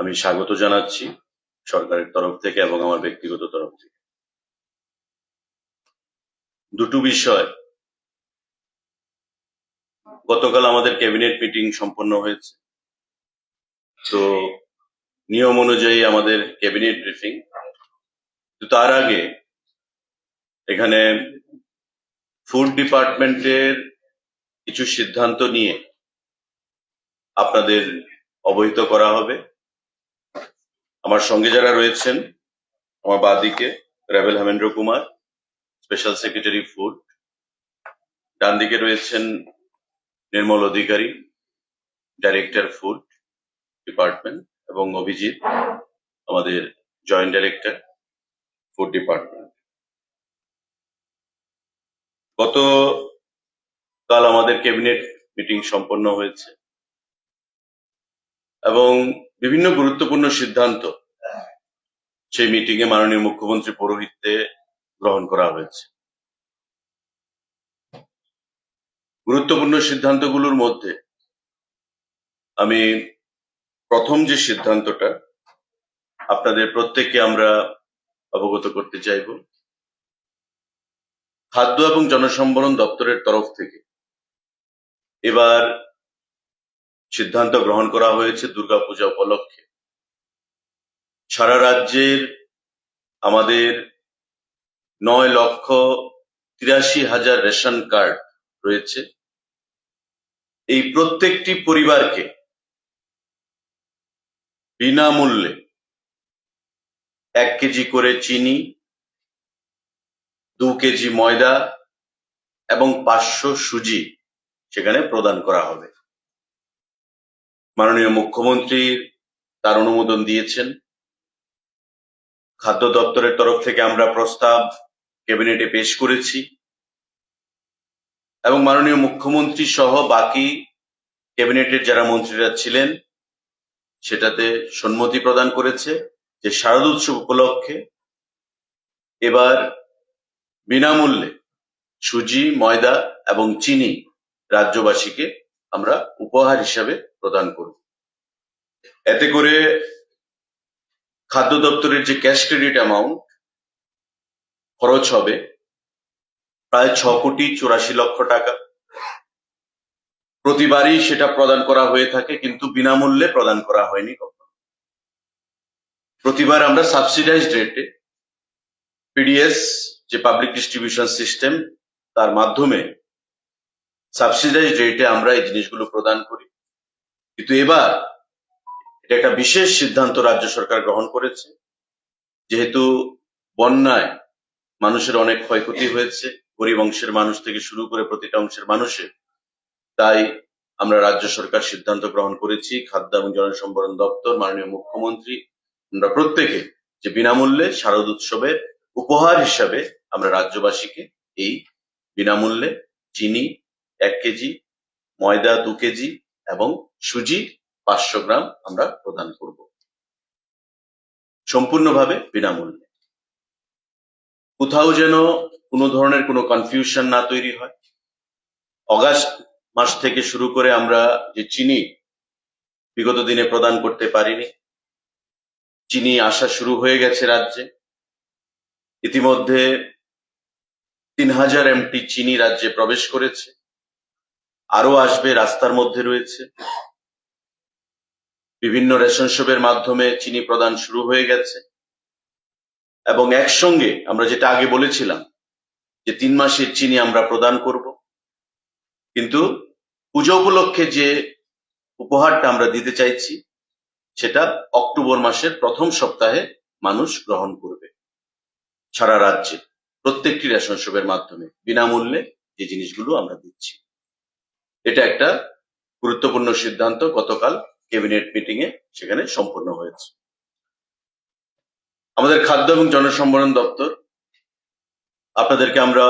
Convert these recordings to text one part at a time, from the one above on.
আমি স্বাগত জানাচ্ছি সরকারের তরফ থেকে এবং আমার ব্যক্তিগত তরফ থেকে। দুটো বিষয়। গতকাল আমাদের ক্যাবিনেট মিটিং সম্পন্ন হয়েছে। তো নিয়ম অনুযায়ী আমাদের ক্যাবিনেট ব্রিফিং। তো তার আগে এখানে ফুড ডিপার্টমেন্টের কিছু সিদ্ধান্ত নিয়ে আপনাদের অবহিত করা হবে। আমার সঙ্গে যারা রয়েছেন, আমার বাদিকে rebel Hemendra Kumar special secretary food ডান দিকে রয়েছেন Nirmal Adhikari director food department এবং অভিজিৎ, আমাদের জয়েন্ট ডাইরেক্টর ফুড ডিপার্টমেন্ট গত কাল আমাদের ক্যাবিনেট মিটিং সম্পন্ন হয়েছে। এবং বিভিন্ন গুরুত্বপূর্ণ সিদ্ধান্ত সেই মিটিং এ মাননীয় মুখ্যমন্ত্রী পৌরোহিত্যে গ্রহণ করা হয়েছে। গুরুত্বপূর্ণ সিদ্ধান্তগুলোর মধ্যে আমি প্রথম যে সিদ্ধান্তটা আপনাদের প্রত্যেককে আমরা অবগত করতে চাইব, খাদ্য এবং জনসম্বরণ দপ্তরের তরফ থেকে। এবার সিদ্ধান্ত গ্রহণ করা হয়েছে দুর্গাপূজা উপলক্ষে। সারা রাজ্যের আমাদের নয় লক্ষ তিরাশি হাজার রেশন কার্ড রয়েছে। এই প্রত্যেকটি পরিবারকে বিনামূল্যে এক কেজি করে চিনি, দু কেজি ময়দা এবং পাঁচশো সুজি সেখানে প্রদান করা হবে। মাননীয় মুখ্যমন্ত্রী তার অনুমোদন দিয়েছেন। খাদ্য দপ্তরের তরফ থেকে আমরা প্রস্তাব ক্যাবিনেটে পেশ করেছি। এবং মাননীয় মুখ্যমন্ত্রী সহ বাকি ক্যাবিনেটের যারা মন্ত্রীরা ছিলেন, সেটাতে সম্মতি প্রদান করেছে যে শারদ উৎসব উপলক্ষে এবার বিনামূল্যে সুজি, ময়দা এবং চিনি রাজ্যবাসীকে আমরা উপহার হিসাবে প্রদান করব এতে করে খাদ্য দপ্তরের যে ক্যাশ ক্রেডিট অ্যামাউন্ট খরচ হবে, প্রায় ছ কোটি চুরাশি লক্ষ টাকা। প্রতিবারই সেটা প্রদান করা হয়ে থাকে, কিন্তু বিনামূল্যে প্রদান করা হয়নি কখনো। প্রতিবার আমরা সাবসিডাইজড রেটে পিডিএস যে পাবলিক ডিস্ট্রিবিউশন সিস্টেম তার মাধ্যমে সাবসিডাইজ রেটে আমরা এই জিনিসগুলো প্রদান করি। কিন্তু এবার এটা একটা বিশেষ সিদ্ধান্ত রাজ্য সরকার গ্রহণ করেছে। যেহেতু বন্যায় মানুষের অনেক ক্ষয়ক্ষতি হয়েছে, গরিব অংশের মানুষ থেকে শুরু করে প্রতিটা অংশের মানুষের, তাই আমরা রাজ্য সরকার সিদ্ধান্ত গ্রহণ করেছি। খাদ্য এবং জনসম্বরণ দপ্তর, মাননীয় মুখ্যমন্ত্রী, আমরা প্রত্যেকে যে বিনামূল্যে শারদ উৎসবের উপহার হিসাবে আমরা রাজ্যবাসীকে এই বিনামূল্যে চিনি এক কেজি, ময়দা দু কেজি এবং সুজি পাঁচশো গ্রাম আমরা প্রদান করব। সম্পূর্ণভাবে বিনামূল্যে। কোথাও যেন কোনো ধরনের কোনো কনফিউশন না তৈরি হয়। অগাস্ট মাস থেকে শুরু করে আমরা যে চিনি বিগত দিনে প্রদান করতে পারিনি, চিনি আসা শুরু হয়ে গেছে রাজ্যে। ইতিমধ্যে তিন হাজার এমটি চিনি রাজ্যে প্রবেশ করেছে। আরও আসবে রাস্তার মধ্যে রয়েছে। বিভিন্ন রেশন শপের মাধ্যমে চিনি প্রদান শুরু হয়ে গেছে। এবং একসঙ্গে আমরা যেটা আগে বলেছিলাম, যে তিন মাসের চিনি আমরা প্রদান করব। কিন্তু পুজো উপলক্ষে যে উপহারটা আমরা দিতে চাইছি, সেটা অক্টোবর মাসের প্রথম সপ্তাহে মানুষ গ্রহণ করবে। সারা রাজ্যে প্রত্যেকটি রেশন শপের মাধ্যমে। বিনামূল্যে যে জিনিসগুলো আমরা দিচ্ছি। এটা একটা গুরুত্বপূর্ণ সিদ্ধান্ত গতকাল ক্যাবিনেট মিটিং এ সেখানে সম্পন্ন হয়েছে। আমাদের খাদ্য এবং জনসম্বরণ দপ্তর, আপনাদেরকে আমরা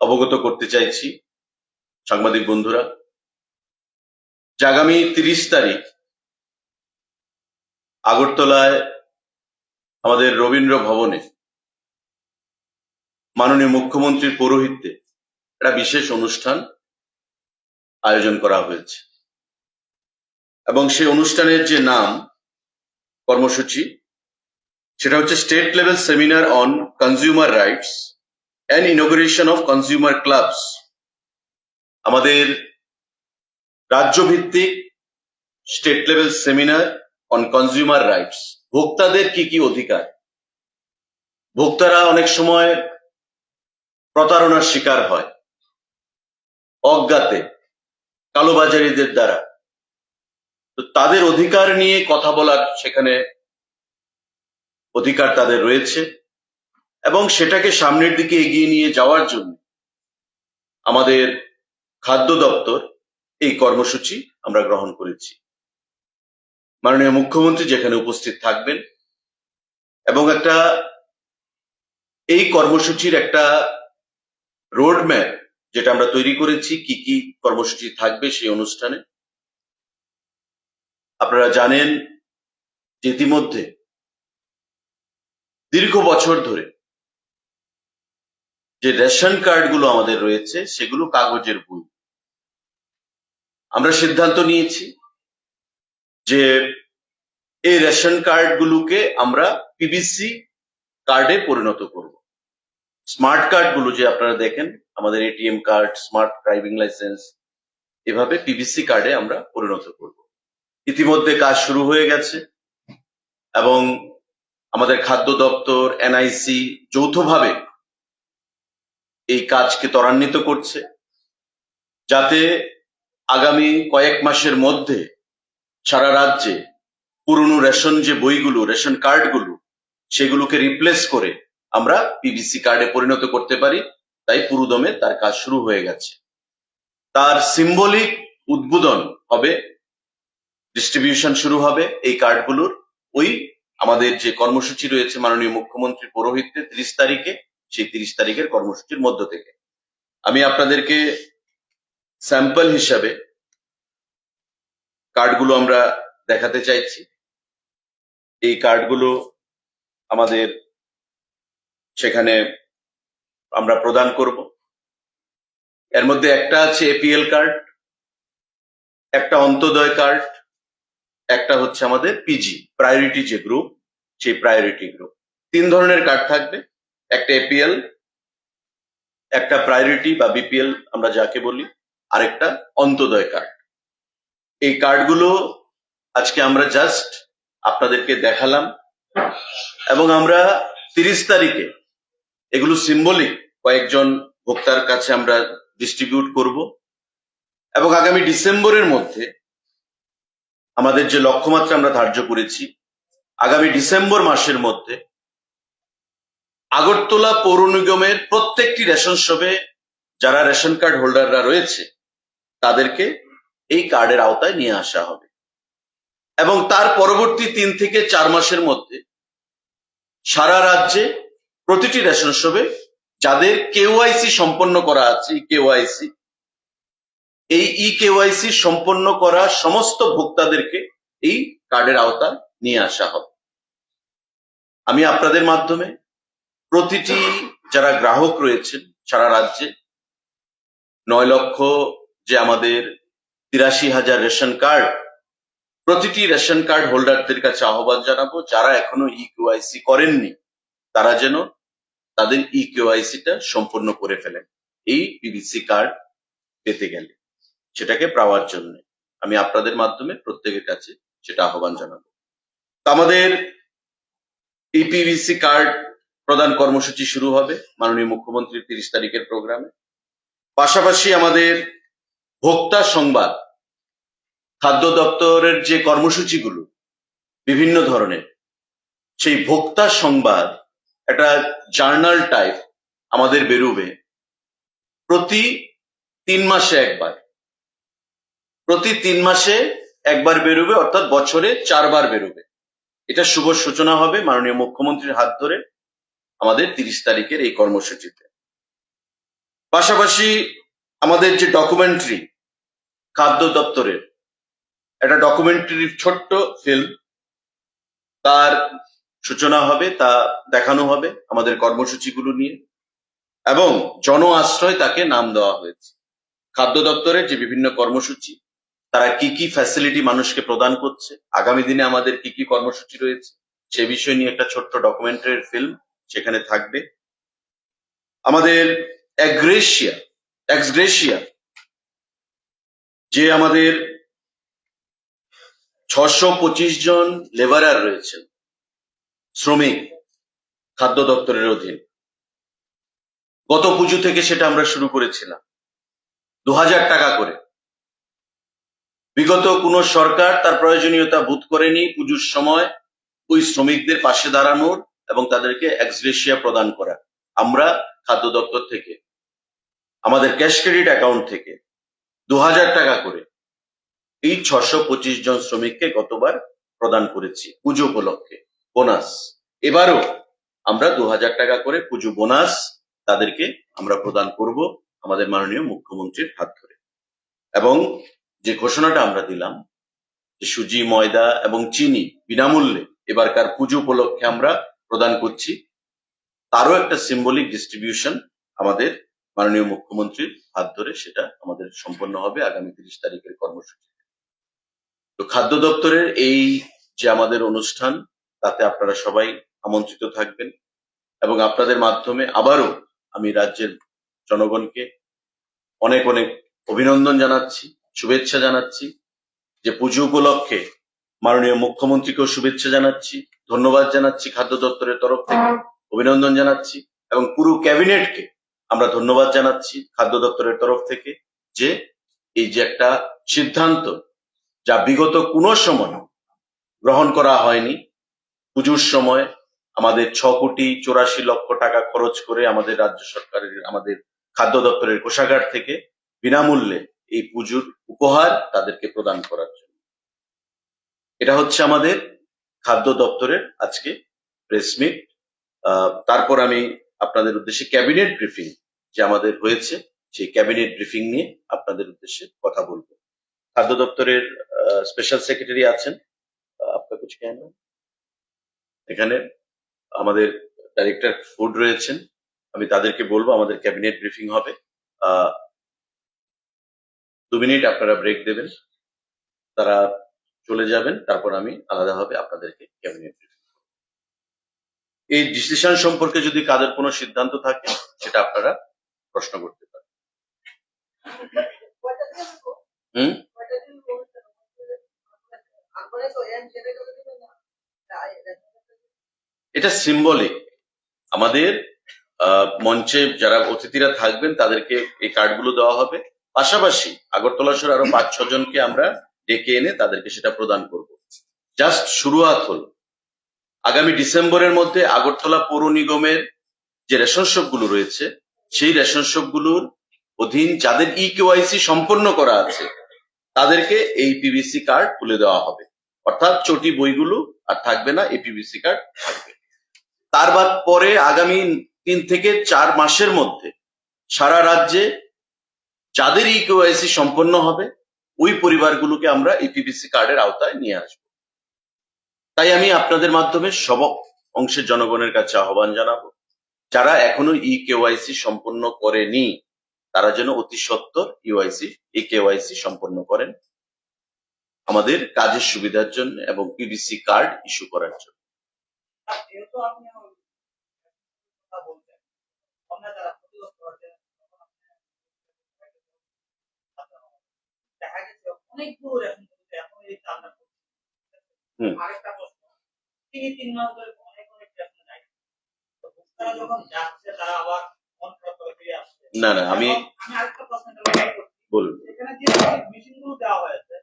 অবগত করতে চাইছি, সাংবাদিক বন্ধুরা, যে আগামী তিরিশ তারিখ আগরতলায় আমাদের রবীন্দ্র ভবনে মাননীয় মুখ্যমন্ত্রীর পৌরোহিত্যে একটা বিশেষ অনুষ্ঠান আয়োজন করা হয়েছে। এবং সেই অনুষ্ঠানের যে নাম, কর্মসূচি, সেটা হচ্ছে state level seminar on consumer rights and inauguration of consumer clubs. আমাদের রাজ্যভিত্তিক state level seminar on consumer rights. ভোক্তাদের কি কি অধিকার? ভোক্তারা অনেক সময় প্রতারণার শিকার হয়, অজ্ঞাতে। কালোবাজারিদের দ্বারা। তো তাদের অধিকার নিয়ে কথা বলার সেখানে অধিকার তাদের রয়েছে এবং সেটাকে সামনের দিকে এগিয়ে নিয়ে যাওয়ার জন্য আমাদের খাদ্য দপ্তর এই কর্মসূচি আমরা গ্রহণ করেছি। মাননীয় মুখ্যমন্ত্রী যেখানে উপস্থিত থাকবেন এবং একটা এই কর্মসূচির একটা রোড ম্যাপ যেটা আমরা তৈরি করেছি, কি কি কর্মসূচি থাকবে সেই অনুষ্ঠানে। আপনারা জানেন যে ইতিমধ্যে দীর্ঘ বছর ধরে যে রেশন কার্ডগুলো আমাদের রয়েছে, সেগুলো কাগজের বই। আমরা সিদ্ধান্ত নিয়েছি যে এই রেশন কার্ডগুলোকে আমরা পিবিসি কার্ডে পরিণত করব। স্মার্ট কার্ডগুলো যে আপনারা দেখেন, আমাদের ATM card, smart driving licence, এভাবে পিবিসি কার্ডে আমরা পরিণত করব। ইতিমধ্যে কাজ শুরু হয়ে গেছে এবং আমাদের খাদ্য দপ্তর এনআইসি যৌথভাবে এই কাজকে ত্বরান্বিত করছে যাতে আগামী কয়েক মাসের মধ্যে সারা রাজ্যে পুরনো রেশন যে বইগুলো, রেশন কার্ডগুলো, সেগুলোকে রিপ্লেস করে আমরা পিবিসি কার্ডে পরিণত করতে পারি, তাই পুরুদমে তার কাজ শুরু হয়ে গেছে। তার সিম্বলিক উদ্বোধন হবে ডিস্ট্রিবিউশন শুরু হবে এই কার্ডগুলোর ওই আমাদের যে কর্মসূচি রয়েছে মাননীয় মুখ্যমন্ত্রীর পৌরোহিত্যে তিরিশ তারিখে, সেই তিরিশ তারিখের কর্মসূচির মধ্য থেকে। আমি আপনাদেরকে স্যাম্পল হিসাবে কার্ডগুলো আমরা দেখাতে চাইছি। এই কার্ডগুলো আমাদের সেখানে আমরা প্রদান করব। এর মধ্যে একটা আছে এপিএল কার্ড একটা অন্তোদয় কার্ড একটা হচ্ছে আমাদের পিজি প্রায়োরিটি যে গ্রুপ সেই প্রায়োরিটি গ্রুপ তিন ধরনের কার্ড থাকবে, একটা এপিএল একটা প্রায়োরিটি বা বিপিএল আমরা যাকে বলি, আরেকটা অন্তোদয় কার্ড এই কার্ডগুলো আজকে আমরা জাস্ট আপনাদেরকে দেখালাম এবং আমরা তিরিশ তারিখে এগুলো সিম্বলিক কয়েকজন ভোক্তার কাছে আমরা ডিস্ট্রিবিউট করব। এবং আগামী ডিসেম্বরের মধ্যে আমাদের যে লক্ষ্যমাত্রা আমরা ধার্য করেছি, আগামী ডিসেম্বর মাসের মধ্যে আগরতলা পৌর নিগমের প্রত্যেকটি রেশন শপে যারা রেশন কার্ড হোল্ডাররা রয়েছে, তাদেরকে এই কার্ডের আওতায় নিয়ে আসা হবে। এবং তার পরবর্তী তিন থেকে চার মাসের মধ্যে সারা রাজ্যে প্রতিটি রেশন শপে যাদের কেওয়াইসি সম্পন্ন করা আছে কেওয়াইসি এই ই কেওয়াইসি সম্পন্ন করা সমস্ত ভোক্তাদেরকে এই কার্ডের আওতায় নিয়ে আসা হবে। আমি আপনাদের মাধ্যমে প্রতিটি যারা গ্রাহক রয়েছেন সারা রাজ্যে, নয় লক্ষ যে আমাদের তিরাশি হাজার রেশন কার্ড, প্রতিটি রেশন কার্ড হোল্ডারদের কাছে আহ্বান জানাব, যারা এখনও ই কেওয়াইসি করেননি, তারা যেন তাদের ই কেওয়াইসিটা সম্পূর্ণ করে ফেলেন। এই পিভিসি কার্ড পেতে গেলে। সেটাকে পাওয়ার জন্য আমি আপনাদের মাধ্যমে প্রত্যেকের কাছে সেটা আহ্বান জানাব। আমাদের এই পিভিসি কার্ড প্রদান কর্মসূচি শুরু হবে মাননীয় মুখ্যমন্ত্রীর তিরিশ তারিখের প্রোগ্রামে। পাশাপাশি আমাদের ভোক্তা সংবাদ, খাদ্য দপ্তরের যে কর্মসূচিগুলো বিভিন্ন ধরনের, সেই ভোক্তা সংবাদ একটা জার্নাল টাইপ আমাদের বেরোবে প্রতি তিন মাসে একবার। প্রতি তিন মাসে একবার বেরোবে, অর্থাৎ বছরে চারবার বেরোবে। এটা শুভ সূচনা হবে মাননীয় মুখ্যমন্ত্রীর হাত ধরে আমাদের তিরিশ তারিখের এই কর্মসূচিতে। পাশাপাশি আমাদের যে ডকুমেন্টারি খাদ্য দপ্তরের, একটা ডকুমেন্টারির ছোট্ট ফিল্ম তার সূচনা হবে, তা দেখানো হবে আমাদের কর্মসূচিগুলো নিয়ে। এবং জন আশ্রয় তাকে নাম দেওয়া হয়েছে। খাদ্য দপ্তরের যে বিভিন্ন কর্মসূচি, তারা কি কি ফ্যাসিলিটি মানুষকে প্রদান করছে, আগামী দিনে আমাদের কি কি কর্মসূচি রয়েছে, সে বিষয় নিয়ে একটা ছোট্ট ডকুমেন্টারি ফিল্ম সেখানে থাকবে। আমাদের অ্যাগ্রেশিয়া এক্সগ্রেশিয়া যে আমাদের ছশো পঁচিশ জন লেবারার রয়েছেন শ্রমিক, খাদ্য দপ্তরের অধীন। গত পুজো থেকে সেটা আমরা শুরু করেছিলাম। দু হাজার টাকা করে। বিগত কোন সরকার তার প্রয়োজনীয়তা বোধ করেনি পুজোর সময় ওই শ্রমিকদের পাশে দাঁড়ানোর এবং তাদেরকে এক্সগ্রেশিয়া প্রদান করা। আমরা খাদ্য দপ্তর থেকে, আমাদের ক্যাশ ক্রেডিট অ্যাকাউন্ট থেকে দু হাজার টাকা করে এই ছশো পঁচিশ জন শ্রমিককে গতবার প্রদান করেছি পুজো উপলক্ষে। বোনাস। এবারও আমরা দু হাজার টাকা করে পুজো বোনাস তাদেরকে আমরা প্রদান করব আমাদের মাননীয় মুখ্যমন্ত্রীর হাত ধরে। এবং যে ঘোষণাটা আমরা দিলাম, যে সুজি, ময়দা এবং চিনি বিনামূল্যে এবারকার পুজো উপলক্ষে আমরা প্রদান করছি, তারও একটা সিম্বলিক ডিস্ট্রিবিউশন আমাদের মাননীয় মুখ্যমন্ত্রীর হাত ধরে সেটা আমাদের সম্পন্ন হবে আগামী তিরিশ তারিখের কর্মসূচি। তো খাদ্য দপ্তরের এই যে আমাদের অনুষ্ঠান তাতে আপনারা সবাই আমন্ত্রিত থাকবেন এবং আপনাদের মাধ্যমে আবারও আমি রাজ্যের জনগণকে অনেক অনেক অভিনন্দন জানাচ্ছি, শুভেচ্ছা জানাচ্ছি, যে পুজো উপলক্ষে মাননীয় মুখ্যমন্ত্রীকেও শুভেচ্ছা জানাচ্ছি, ধন্যবাদ জানাচ্ছি খাদ্য দপ্তরের তরফ থেকে, অভিনন্দন জানাচ্ছি এবং পুরো ক্যাবিনেটকে আমরা ধন্যবাদ জানাচ্ছি খাদ্য দপ্তরের তরফ থেকে যে এই যে একটা সিদ্ধান্ত যা বিগত কোনো সময় গ্রহণ করা হয়নি পুজোর সময় আমাদের ছ কোটি চৌরাশি লক্ষ টাকা খরচ করে আমাদের রাজ্য সরকারের, আমাদের খাদ্য দপ্তরের কোষাগার থেকে বিনামূল্যে এই পুজোর উপহার তাদেরকে প্রদান করার জন্য। এটা হচ্ছে আমাদের খাদ্য দপ্তরের আজকে প্রেস মিট তারপর আমি আপনাদের উদ্দেশ্যে ক্যাবিনেট ব্রিফিং যে আমাদের হয়েছে, সেই ক্যাবিনেট ব্রিফিং নিয়ে আপনাদের উদ্দেশ্যে কথা বলব। খাদ্য দপ্তরের স্পেশাল সেক্রেটারি আছেন। আপনার কিছু কেন এখানে আমাদের ডাইরেক্টর ফুড রয়েছেন আমি তাদেরকে বলব আমাদের ক্যাবিনেট ব্রিফিং হবে দু মিনিট আপনারা ব্রেক দেবেন তারা চলে যাবেন তারপর আমি আলাদাভাবে আপনাদেরকে ক্যাবিনেট এই ডিসিশন সম্পর্কে যদি কাদের কোনো সিদ্ধান্ত থাকে সেটা আপনারা প্রশ্ন করতে পারেন হুম এটা সিম্বলিক আমাদের মঞ্চে যারা অতিথিরা থাকবেন, তাদেরকে এই কার্ডগুলো দেওয়া হবে। পাশাপাশি আগরতলা শহর আরও পাঁচ ছ জনকে আমরা ডেকে এনে তাদেরকে সেটা প্রদান করব। জাস্ট শুরুয়াত হলো। আগামী ডিসেম্বরের মধ্যে আগরতলা পৌর নিগমের যে রেশনগুলো রয়েছে, সেই রেশনগুলোর অধীন যাদের ই কেওয়াইসি সম্পন্ন করা আছে, তাদেরকে এই পিভিসি কার্ড তুলে দেওয়া হবে। অর্থাৎ চটি বইগুলো আর থাকবে না, এই পিভিসি কার্ড থাকবে। তার বাদ পরে আগামী তিন থেকে চার মাসের মধ্যে সারা রাজ্যে যাদের ই কেওয়াইসি সম্পন্ন হবে, ওই পরিবারগুলোকে আমরা এই পিভিসি কার্ডের আওতায় নিয়ে আসব। তাই আমি আপনাদের মাধ্যমে সব অংশের জনগণের কাছে আহ্বান জানাব, যারা এখনও ই কেওয়াইসি সম্পন্ন করেনি, তারা যেন অতি সত্বর ইউআইসি ই কেওয়াইসি সম্পন্ন করেন। আমাদের কাজের সুবিধার জন্য এবং পিভিসি কার্ড ইস্যু করার জন্য। যেহেতু আপনি কথা বলছেন আমরা যারা ক্ষতিগ্রস্ত হয়েছে দেখা গেছে রেশন করতে এখন এই চালটা করছে। আরেকটা প্রশ্ন তিনি তিন মাস ধরে অনেক অনেক তো যখন যাচ্ছে তারা আবার মন খারাপ করে ফিরে আসছে। না না আমি এবং আমি আরেকটা প্রশ্ন করছি বলুন এখানে যে মেশিনগুলো দেওয়া হয়েছে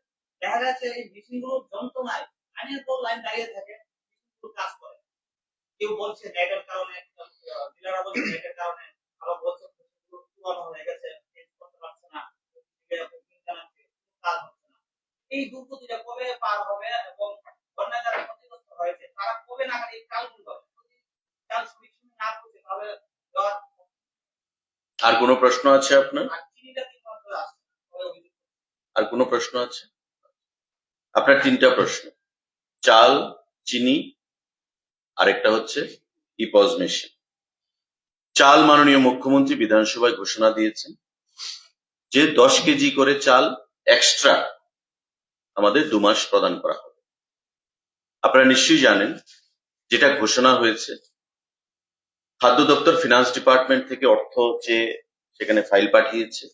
দেখা যাচ্ছে এই মেশিনগুলো যন্ত্রণায় আইনের পর লাইন দাঁড়িয়ে থাকে machine গুলো কাজ করে কেউ বলছে নেটের কারণে ডিলাররা বলছে নেটের কারণে আবার বলছে machine গুলো পুরানো হয়ে গেছে চেঞ্জ করতে পারছে না জানাচ্ছে কাজ হচ্ছে না এই দুর্গতিটা কবে পার হবে এবং বন্যা যারা ক্ষতিগ্রস্ত হয়েছে তারা কবে নাগাদ এই চালগুলো পাবে যদি চাল সঠিক সময় না করছে তাহলে দেওয়ার আর কোনো প্রশ্ন আছে আপনার? আর কোনো প্রশ্ন আছে? আপনার তিনটা প্রশ্ন। চাল, চিনি, আরেকটা হচ্ছে ইপজ মেশিন চাল মাননীয় মুখ্যমন্ত্রী বিধানসভায় ঘোষণা দিয়েছেন যে দশ কেজি করে চাল এক্সট্রা আমাদের দু মাস প্রদান করা হবে। আপনারা নিশ্চয়ই জানেন, যেটা ঘোষণা হয়েছে, খাদ্য দপ্তর ফিনান্স ডিপার্টমেন্ট থেকে অর্থ যে সেখানে ফাইল পাঠিয়েছে।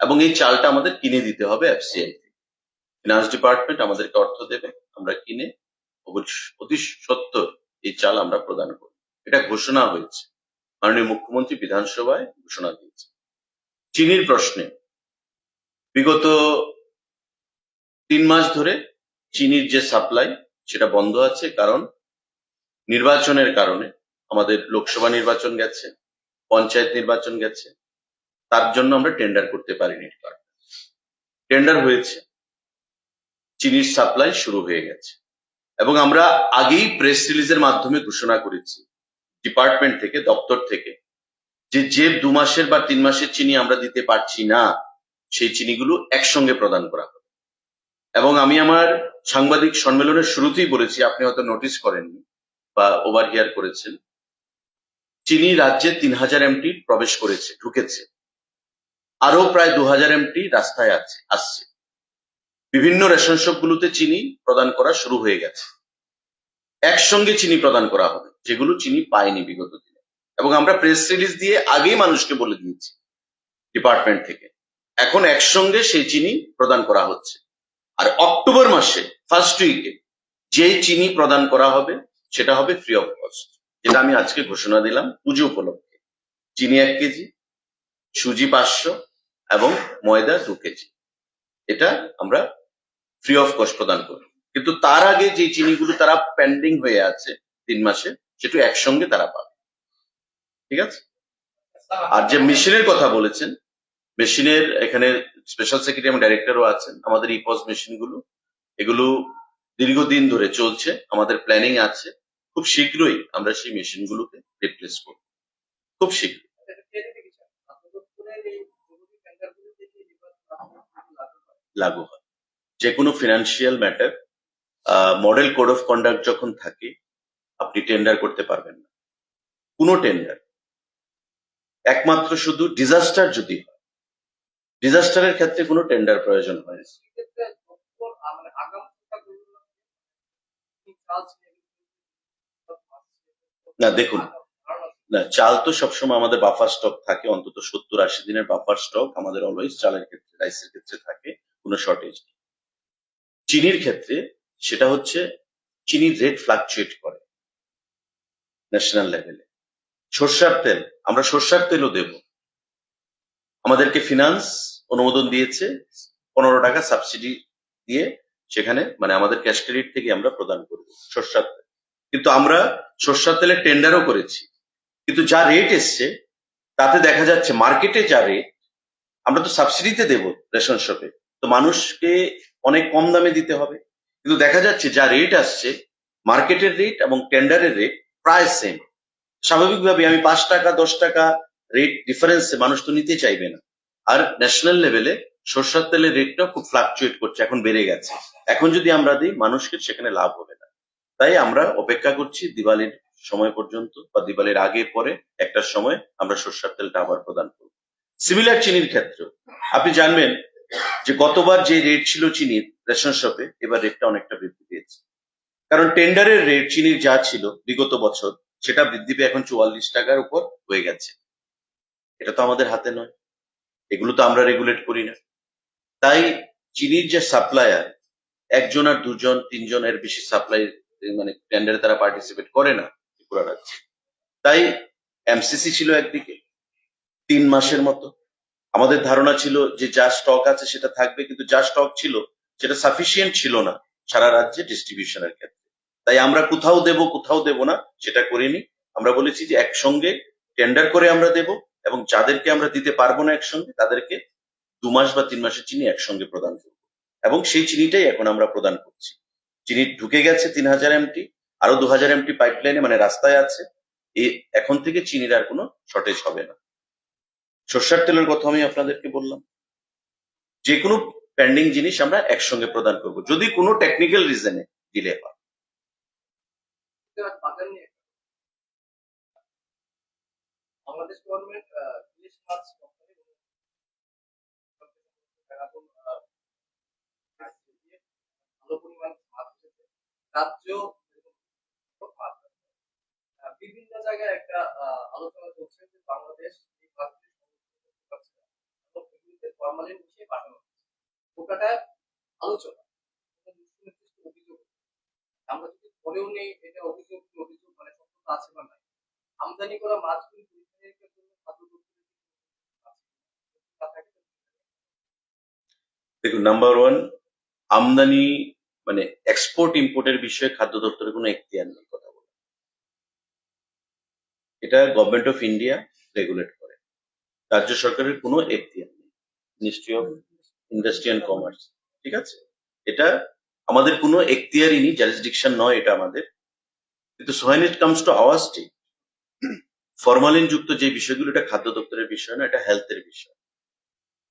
এবং এই চালটা আমাদের কিনে দিতে হবে এফসিআই ফিনান্স ডিপার্টমেন্ট আমাদেরকে অর্থ দেবে, আমরা কিনে অতি সত্তর এই চাল আমরা প্রদান করব এটা ঘোষণা হয়েছে। মাননীয় মুখ্যমন্ত্রী বিধানসভায় ঘোষণা দিয়েছে। চিনির প্রশ্নে, বিগত তিন মাস ধরে চিনির যে সাপ্লাই সেটা বন্ধ আছে কারণ নির্বাচনের কারণে আমাদের লোকসভা নির্বাচন গেছে, পঞ্চায়েত নির্বাচন গেছে তার জন্য আমরা টেন্ডার করতে পারিনি। টেন্ডার হয়েছে। চিনির সাপ্লাই শুরু হয়ে গেছে। এবং আমরা আগেই প্রেস রিলিজের মাধ্যমে ঘোষণা করেছি ডিপার্টমেন্ট থেকে, দপ্তর থেকে, যে যে দু মাসের বা তিন মাসের চিনি আমরা দিতে পারছি না, সেই চিনিগুলো একসঙ্গে প্রদান করা হবে। এবং আমি আমার সাংবাদিক সম্মেলনের শুরুতেই বলেছি, আপনি হয়তো নোটিস করেননি বা ওভার হিয়ার করেছেন, চিনি রাজ্যে তিন হাজার এমটি প্রবেশ করেছে, ঢুকেছে। আরও প্রায় দু হাজার এমটি রাস্তায় আছে, আসছে। বিভিন্ন রেশন শপগুলোতে চিনি প্রদান করা শুরু হয়ে গেছে। একসঙ্গে চিনি প্রদান করা হবে, যেগুলো চিনি পায়নি বিগত দিনে। এবং আমরা প্রেস রিলিজ দিয়ে আগেই মানুষকে বলে দিয়েছি ডিপার্টমেন্ট থেকে, এখন একসঙ্গে সেই চিনি প্রদান করা হচ্ছে। আর অক্টোবর মাসে, ফার্স্ট উইকে যে চিনি প্রদান করা হবে, সেটা হবে ফ্রি অফ কস্ট যেটা আমি আজকে ঘোষণা দিলাম পুজো উপলক্ষে। চিনি এক কেজি, সুজি পাঁচশো এবং ময়দা দু কেজি। এটা আমরা ফ্রি অফ কস্ট প্রদান করব কিন্তু তার আগে যে চিনিগুলো তারা পেন্ডিং হয়ে আছে তিন মাসে, সেটা একসঙ্গে তারা পাবে। ঠিক আছে? আর যে মেশিনের কথা বলেছেন, মেশিনের এখানে স্পেশাল সেক্রেটারি এবং ডাইরেক্টরও আছেন, আমাদের ইপস মেশিনগুলো, এগুলো দীর্ঘদিন ধরে চলছে, আমাদের প্ল্যানিং আছে। খুব শীঘ্রই আমরা সেই মেশিনগুলোকে রিপ্লেস করব। খুব শীঘ্র লাগু হয় যে কোনো financial matter model code of conduct যখন থাকে, আপনি টেন্ডার করতে পারবেন না কোনো টেন্ডার একমাত্র শুধু ডিজাস্টার যদি হয় ডিজাস্টারের ক্ষেত্রে কোনো টেন্ডার প্রয়োজন হয় না। দেখুন। না, চাল তো সবসময় আমাদের বাফার স্টক থাকে, অন্তত সত্তর আশি দিনের বাফার স্টক আমাদের অলওয়েজ চালের ক্ষেত্রে রাইসের ক্ষেত্রে থাকে কোনো শর্টেজ নেই। চিনির ক্ষেত্রে সেটা হচ্ছে চিনির রেট ফ্লাকচুয়েট করে ন্যাশনাল লেভেলে সর্ষার তেল, আমরা সর্ষার তেলও দেব। আমাদেরকে ফিনান্স অনুমোদন দিয়েছে, পনেরো টাকা সাবসিডি দিয়ে সেখানে মানে আমাদের ক্যাশ ক্রেডিট থেকে আমরা প্রদান করব সর্ষার তেল। কিন্তু আমরা সর্ষার তেলের টেন্ডারও করেছি। কিন্তু যা রেট এসছে, তাতে দেখা যাচ্ছে মার্কেটে যা রেট আমরা তো সাবসিডিতে দেব রেশন শপে তো মানুষকে অনেক কম দামে দিতে হবে। কিন্তু দেখা যাচ্ছে যা রেট আসছে মার্কেটের রেট এবং টেন্ডারের রেট প্রায় সেম স্বাভাবিকভাবে আমি পাঁচ টাকা, দশ টাকা রেট ডিফারেন্সে মানুষ তো নিতে চাইবে না। আর ন্যাশনাল লেভেলে সর্ষার তেলের রেটটা খুব ফ্লাকচুয়েট করছে, এখন বেড়ে গেছে। এখন যদি আমরা দিই, মানুষকে সেখানে লাভ হবে না। তাই আমরা অপেক্ষা করছি দিওয়ালির সময় পর্যন্ত বা দিওয়ালির আগে পরে একটা সময় আমরা সর্ষার তেলটা আবার প্রদান করব। সিমিলার চিনির ক্ষেত্রে আপনি জানবেন যে গতবার যে রেট ছিল চিনির রেশন শপে, এবার রেটটা অনেকটা বৃদ্ধি পেয়েছে। কারণ টেন্ডারের রেট চিনির যা ছিল বিগত বছর, সেটা বৃদ্ধি পেয়ে এখন চুয়াল্লিশ টাকার উপর হয়ে গেছে। এটা তো আমাদের হাতে নয়। এগুলো তো আমরা রেগুলেট করি না। তাই চিনির যে সাপ্লায়ার একজন আর দুজন তিনজন এর বেশি সাপ্লাই মানে টেন্ডারে তারা পার্টিসিপেট করে না ত্রিপুরা রাজ্যে। তাই এমসিসি ছিল একদিকে, তিন মাসের মতো। আমাদের ধারণা ছিল যে যা স্টক আছে সেটা থাকবে, কিন্তু যা স্টক ছিল সেটা সাফিসিয়েন্ট ছিল না সারা রাজ্যে ডিস্ট্রিবিউশনের ক্ষেত্রে। তাই আমরা কোথাও দেব কোথাও দেব না, সেটা করিনি। আমরা বলেছি যে একসঙ্গে টেন্ডার করে আমরা দেব এবং যাদেরকে আমরা দিতে পারব না একসঙ্গে, তাদেরকে দু মাস বা তিন মাসের চিনি একসঙ্গে প্রদান করব। এবং সেই চিনিটাই এখন আমরা প্রদান করছি। চিনি ঢুকে গেছে তিন হাজার এমটি আরও দু হাজার এমটি পাইপলাইনে মানে রাস্তায় আছে। এখন থেকে চিনির আর কোনো শর্টেজ হবে না। সর্ষার তেলের কথা আমি আপনাদেরকে বললাম। যে কোনো পেন্ডিং জিনিস আমরা একসঙ্গে প্রদান করব, যদি কোনো টেকনিক্যাল রিজনে ডিলে হয়। বিভিন্ন জায়গায় একটা আলোচনা চলছে বাংলাদেশ এই মাছগুলি সংরক্ষণ করতে পারছে না এবং এগুলিতে ফরমালিন মিশিয়ে পাঠানো ওটাটা আলোচনা অভিযোগ। আমরা যদি নেই, এটা অভিযোগ অভিযোগ মানে সত্যতা আছে বা নাই? আমদানি করা মাছগুলি দেখুন নাম্বার ওয়ান আমদানি মানে এক্সপোর্ট ইম্পোর্টের বিষয়ে খাদ্য দপ্তরের কোনো এখতিয়ার নেই, কথা বলে এটা গভর্নমেন্ট অফ ইন্ডিয়া রেগুলেট করে। রাজ্য সরকারের কোনো এখতিয়ার ministry of industry and commerce ঠিক আছে? এটা আমাদের কোনো এখতিয়ারই নেই জারিসডিকশন নয় এটা আমাদের। কিন্তু so when it comes to our state formalin যুক্ত যে বিষয়গুলো এটা খাদ্য দপ্তরের বিষয় না এটা হেলথের বিষয়।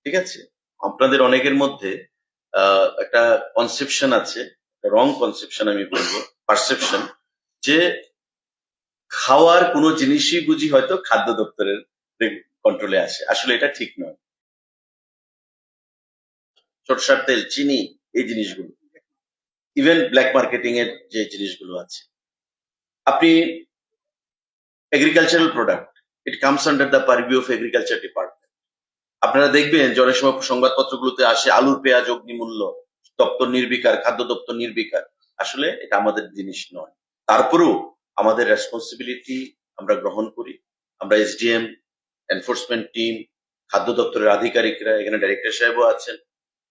ঠিক আছে? আপনাদের অনেকের মধ্যে আহ, একটা কনসেপশন আছে রং কনসেপশন আমি বলব পারসেপশন যে খাওয়ার কোনো জিনিসই বুঝি হয়তো খাদ্য দপ্তরের কন্ট্রোলে আসে। আসলে এটা ঠিক নয়। সরষার তেল, চিনি, এই জিনিসগুলো। ইভেন ব্ল্যাক মার্কেটিং এর যে জিনিসগুলো আছে। আপনি agricultural product it comes under the purview of agriculture department আপনারা দেখবেন যে সময় সংবাদপত্রগুলোতে আসে, আলুর পেঁয়াজ, অগ্নিমূল্য, দপ্তর নির্বিকার, খাদ্য দপ্তর নির্বিকার। আসলে এটা আমাদের জিনিস নয়। তারপরেও আমাদের রেসপন্সিবিলিটি আমরা গ্রহণ করি। আমরা এসডিএম এনফোর্সমেন্ট টিম খাদ্য দপ্তরের আধিকারিকরা, এখানে ডাইরেক্টর সাহেবও আছেন।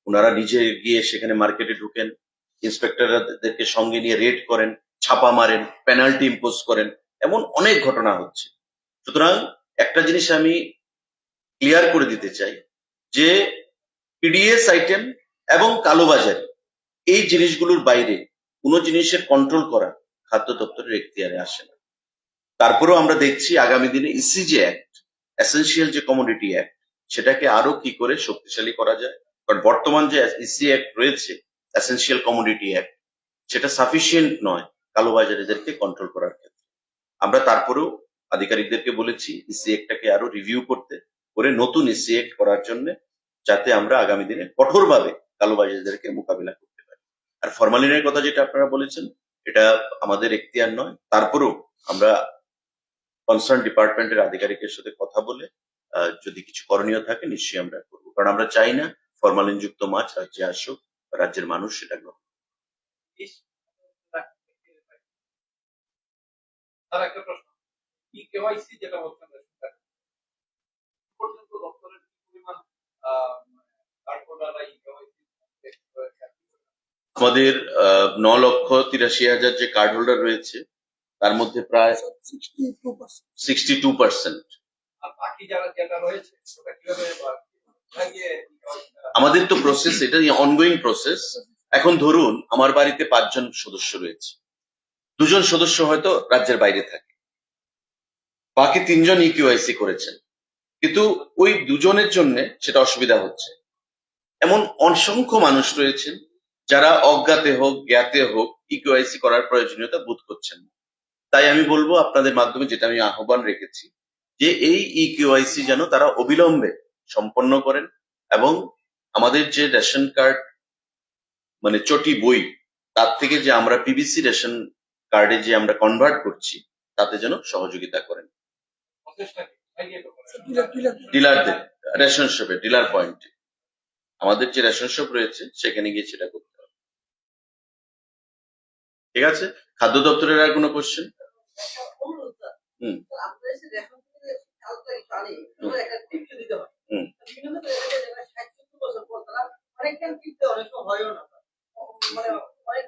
ওনারা নিজে গিয়ে সেখানে মার্কেটে ঢুকেন ইন্সপেক্টরদেরকে সঙ্গে নিয়ে রেড করেন, ছাপা মারেন পেনাল্টি ইম্পোজ করেন, এমন অনেক ঘটনা হচ্ছে। সুতরাং একটা জিনিস আমি ক্লিয়ার করে দিতে চাই, যে পিডিএস আইটেম এবং কালোবাজারি, এই জিনিসগুলোর বাইরে কোনো জিনিসের কন্ট্রোল করা খাদ্য দপ্তরের এখতিয়ারে আসে না। তারপরেও আমরা দেখছি আগামী দিনে ইসিজে অ্যাক্ট এসেন্সিয়াল যে কমোডিটি অ্যাক্ট সেটাকে আরও কি করে শক্তিশালী করা যায় কারণ বর্তমান যে ইসি অ্যাক্ট রয়েছে এসেনশিয়াল কমোডিটি অ্যাক্ট সেটা সাফিসিয়েন্ট নয় কালোবাজারিদেরকে কন্ট্রোল করার ক্ষেত্রে। আমরা তারপরেও আধিকারিকদেরকে বলেছি ইসি অ্যাক্টটাকে আরও রিভিউ করতে, করে নতুন ইসি অ্যাক্ট করার জন্য যাতে আমরা আগামী দিনে কঠোরভাবে কালোবাজারিদেরকে মোকাবিলা করতে পারি। আর ফরমালিনের কথা যেটা আপনারা বলেছেন, এটা আমাদের এখতিয়ার নয়। তারপরেও আমরা কনসার্ন ডিপার্টমেন্টের আধিকারিকের সাথে কথা বলে যদি কিছু করণীয় থাকে, নিশ্চয়ই আমরা করব। কারণ আমরা চাই না ফরমালিন যুক্ত মাছ রাজ্যে আসুক রাজ্যের মানুষ সেটা গ্রহণ একটা প্রশ্ন ই কেওয়াইসি যেটা বলছেন পর্যন্ত দপ্তরের কি পরিমাণ আহ, কার্ডহোল্ডাররা ই কেওয়াইসি আমাদের আহ, ন লক্ষ তিরাশি হাজার যে কার্ড হোল্ডার রয়েছে তার মধ্যে প্রায় সিক্সটি টু পার্সেন্ট আর বাকি যারা যেটা রয়েছে কীভাবে আমাদের তো প্রসেস এটা অনগোয়িং প্রসেস এখন ধরুন, আমার বাড়িতে পাঁচজন সদস্য রয়েছে। দুজন সদস্য হয়তো রাজ্যের বাইরে থাকে। বাকি তিনজন E ইকিউআইসি করেছেন। কিন্তু ওই দুজনের জন্য সেটা অসুবিধা হচ্ছে। এমন অসংখ্য মানুষ রয়েছেন, যারা অজ্ঞাতে হোক, জ্ঞাতে হোক ইকিউআইসি করার প্রয়োজনীয়তা বোধ করছেন না। তাই আমি বলব আপনাদের মাধ্যমে, যেটা আমি আহ্বান রেখেছি, যে এই ইকিউআইসি যেন তারা অবিলম্বে সম্পন্ন করেন এবং আমাদের যে রেশন কার্ড মানে চটি বই তার থেকে যে আমরা পিবিসি রেশন কার্ডে যে আমরা কনভার্ট করছি তাতে যেন সহযোগিতা করেন? ডিলারদের রেশন শপে ডিলার পয়েন্টে আমাদের যে রেশন শপ রয়েছে সেখানে গিয়ে সেটা করতে হবে। ঠিক আছে? খাদ্য দপ্তরের আর কোনো কোশ্চেন হুম। হয় মানে হয়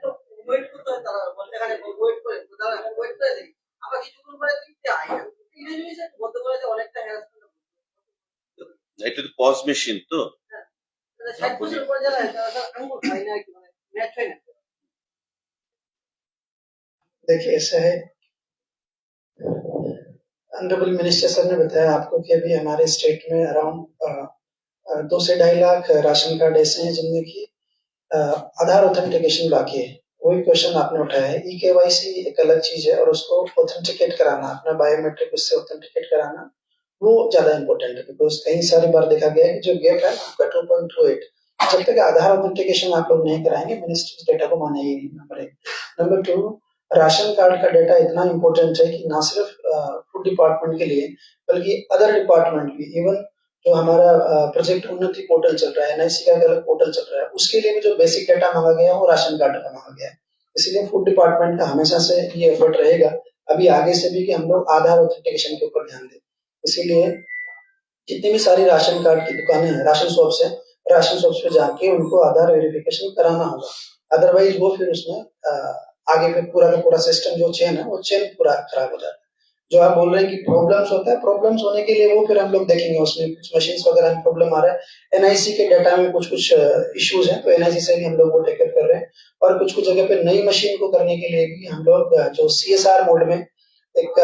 এটা তো পজ মেশিন তো। ষাট বছর পরে ऑनरेबल मिनिस्टर सर ने बताया आपको कि अभी हमारे स्टेट में अराउंड दो से ढाई लाख राशन कार्ड ऐसे हैं जिनमें की आधार ऑथेंटिकेशन बाकी है। वही क्वेश्चन आपने उठाया है। ई केवाईसी एक अलग चीज़ है और उसको ऑथेंटिकेट कराना, अपना बायोमेट्रिक उससे ऑथेंटिकेट कराना, वो ज़्यादा इंपॉर्टेंट है बिकॉज़ कई सारी बार देखा गया है कि जो गैप है आपका टू पॉइंट टू एट जब तक आधार ऑथेंटिकेशन आप लोग नहीं कराएँगे मिनिस्ट्री डेटा को मानेगी नहीं नंबर एक। नंबर टू राशन कार्ड का डेटा इतना इम्पोर्टेंट है कि ना सिर्फ़ फ़ूड डिपार्टमेंट के लिए, बल्कि अदर डिपार्टमेंट भी इवन जो हमारा प्रोजेक्ट उन्नति पोर्टल चल रहा है एनआईसी का अलग पोर्टल चल रहा है, उसके लिए भी जो बेसिक डाटा मांगा गया है, वो राशन कार्ड का मांगा गया है। इसलिए फ़ूड डिपार्टमेंट का हमेशा से ये एफर्ट रहेगा, अभी आगे से भी कि हम लोग आधार ऑथेंटिकेशन के ऊपर ध्यान दें। इसीलिए जितनी भी सारी राशन कार्ड की दुकानें हैं, राशन शॉप्स है, राशन शॉप्स पे जाके उनको आधार वेरिफिकेशन कराना होगा। अदरवाइज़ वो फिर उसमें आगे फिर पूरा का पूरा सिस्टम जो चेन है, वो चेन पूरा खराब हो जाता है। जो आप बोल रहे हैं कि प्रॉब्लम्स होता है प्रॉब्लम्स होने के लिए वो फिर हम लोग देखेंगे। उसमें कुछ मशीन वगैरह में प्रॉब्लम आ रहा है। एनआईसी के डाटा में कुछ कुछ इश्यूज़ हैं तो एनआईसी से भी हम लोग वो टेकअप कर रहे हैं। और कुछ कुछ जगह पे नई मशीन को करने के लिए भी हम लोग जो सी एस आर मोड में एक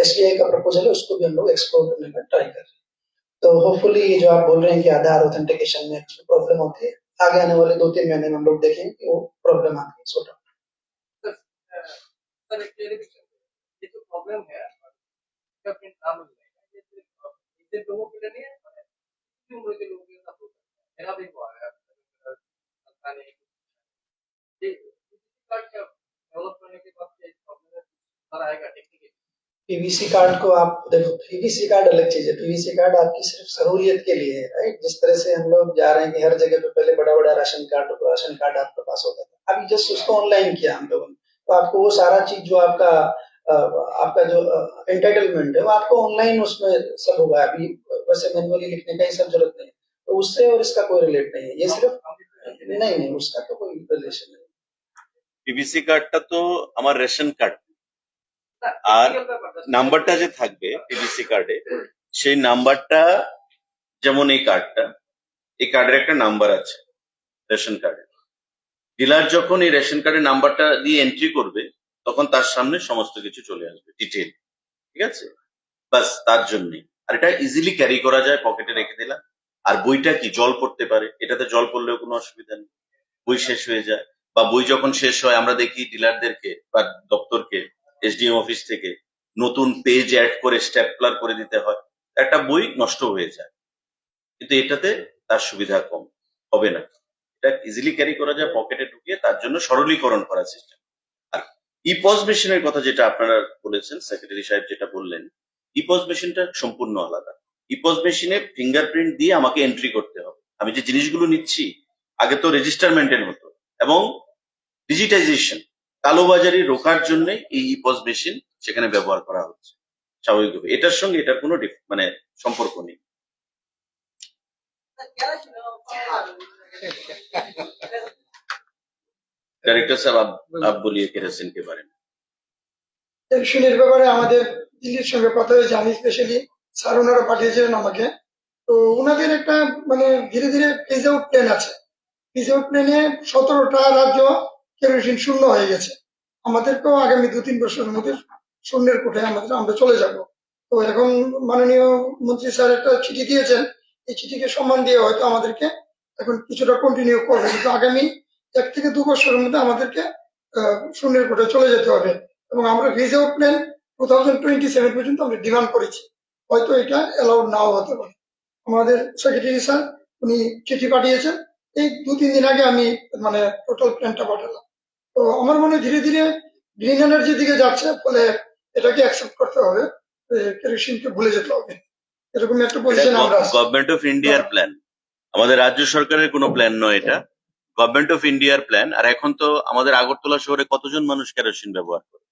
एस का प्रपोजल है, उसको भी हम लोग एक्सप्लोर करने का ट्राई कर रहे हैं। तो होपफुली ये जो आप बोल रहे हैं कि आधार ऑथेंटिकेशन में प्रॉब्लम होती है, आगे आने वाले दो तीन महीने में हम लोग देखेंगे कि वो प्रॉब्लम आती है सॉर्ट आउट सर एक क्लेरिफिकेशन ये प्रॉब्लम है, इसका प्रिंट जाएगा। ये लोगों के लिए नहीं है उम्र के लोगों के होता है मेरा भी हुआ है पीवीसी कार्ड को आप, देखो पीवीसी कार्ड अलग चीज़ है। पीवीसी कार्ड आपकी सिर्फ़ सहूलियत के लिए है राइट जिस तरह से हम लोग जा रहे हैं कि हर जगह पे पहले बड़ा बड़ा राशन कार्ड राशन कार्ड आपके पास होता था। अभी जस्ट उसको ऑनलाइन किया हम लोगों ने। तो आपको वो सारा चीज जो आपका अ, आपका जो एंटाइटलमेंट है वो आपको ऑनलाइन उसमें सब होगा अभी वैसे मैनुअली लिखने का ही सब जरूरत नहीं है तो उससे और इसका कोई रिलेट नहीं है ये सिर्फ नहीं नहीं उसका तो कोई रिलेशन नहीं পিভিসি কার্ডটা তো আমার রেশন কার্ড আর নাম্বারটা যে থাকবে পিভিসি কার্ডে সেই নাম্বারটা যেমন এই কার্ডটা এই কার্ডের একটা নাম্বার আছে রেশন কার্ডে ডিলার যখন এই রেশন কার্ডের নাম্বারটা দিয়ে এন্ট্রি করবে, তখন তার সামনে সমস্ত কিছু চলে আসবে ডিটেল ঠিক আছে? বাস তার জন্য। আর এটা ইজিলি ক্যারি করা যায় পকেটে রেখে দিলাম। আর বইটা কি, জল পড়তে পারে? এটাতে জল পড়লেও কোনো অসুবিধা নেই। বই শেষ হয়ে যায়। বা বই যখন শেষ হয়, আমরা দেখি ডিলারদেরকে বা দপ্তরকে, এসডিএম অফিস থেকে নতুন পেজ অ্যাড করে স্ট্যাপলার করে দিতে হয়। একটা বই নষ্ট হয়ে যায়। কিন্তু এটাতে তার সুবিধা কম, হবে না। এটা ইজিলি ক্যারি করা যায় পকেটে ঢুকিয়ে তার জন্য সরলীকরণ করা সিস্টেম আর ইপজ মেশিনের কথা যেটা আপনারা বলেছেন সেক্রেটারি সাহেব যেটা বললেন ইপজ মেশিনটা সম্পূর্ণ আলাদা। ইপজ মেশিনে ফিঙ্গারপ্রিন্ট দিয়ে আমাকে এন্ট্রি করতে হবে। আমি যে জিনিসগুলো নিচ্ছি, আগে তো রেজিস্টার মেনটেন হতো এবং ডিজিটাইজেশন কালোবাজারি রোকার জন্য এই ইপজ মেশিন সেখানে ব্যবহার করা হচ্ছে। স্বাভাবিকভাবে। এটার সঙ্গে এটার কোনো মানে সম্পর্ক নেই। ডাইরেক্টর সাহেব আপ বলিয়ে কেরাসিনকে পারেন ব্যাপারে আমাদের দিল্লির সঙ্গে কথা স্পেশালি স্যার ওনারা পাঠিয়েছিলেন আমাকে। তো ওনাদের একটা মানে ধীরে ধীরে আউট প্ল্যান আছে। আউট প্ল্যানে সতেরোটা রাজ্য কেরোসিন শূন্য হয়ে গেছে। আমাদেরকেও আগামী দু তিন বছরের মধ্যে শূন্যের কোঠায় আমাদের আমরা চলে যাব। তো এখন মাননীয় মন্ত্রী স্যার একটা চিঠি দিয়েছেন। এই চিঠিকে সম্মান দিয়ে হয়তো আমাদেরকে এখন কিছুটা কন্টিনিউ করবে। কিন্তু আগামী এক থেকে দু বছরের মধ্যে আমাদেরকে শূন্যের কোঠায় চলে যেতে হবে। এবং আমরা out plan two thousand twenty seven পর্যন্ত আমরা ডিমান্ড করেছি। হয়তো এটা অ্যালাউড নাও হতে পারে। আমাদের সেক্রেটারি স্যার উনি চিঠি পাঠিয়েছেন। এই দু তিন দিন আগে আমি মানে টোটাল প্ল্যানটা পাঠালাম। তো আমার মনে ধীরে ধীরে গ্রিন এনার্জির দিকে যাচ্ছে ফলে এটাকে অ্যাকসেপ্ট করতে হবে। কেরোসিনকে ভুলে যেতে হবে। এরকম একটা পজিশন আমরা গভর্নমেন্ট অফ ইন্ডিয়ার প্ল্যান আমাদের রাজ্য সরকারের কোনো প্ল্যান নয় এটা। গভর্নমেন্ট অফ ইন্ডিয়ার প্ল্যান আর এখন তো আমাদের আগরতলা শহরে কতজন মানুষ কেরোসিন ব্যবহার করে?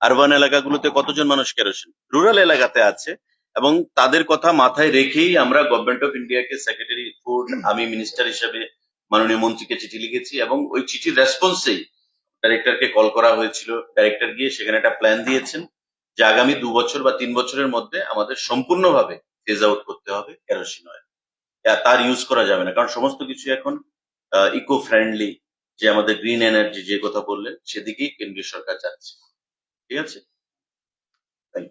আরবান এলাকাগুলোতে কতজন মানুষ কেরোসিন রুরাল এলাকাতে আছে। এবং তাদের কথা মাথায় রেখেই আমরা গভর্নমেন্ট অফ ইন্ডিয়াকে সেক্রেটারি ফুড আমি মিনিস্টার হিসেবে মাননীয় মন্ত্রীকে চিঠি লিখেছি এবং ওই চিঠির রেসপন্সেই ডাইরেক্টরকে কল করা হয়েছিল। ডাইরেক্টর গিয়ে সেখানে একটা প্ল্যান দিয়েছেন যে আগামী দু বছর বা তিন বছরের মধ্যে আমাদের সম্পূর্ণভাবে ফেজ আউট করতে হবে কেরোসিন অয়েল তার ইউজ করা যাবে না। কারণ সমস্ত কিছু এখন ইকো ফ্রেন্ডলি যে আমাদের গ্রিন এনার্জি যে কথা বললেন, সেদিকেই কেন্দ্রীয় সরকার যাচ্ছে। ঠিক আছে?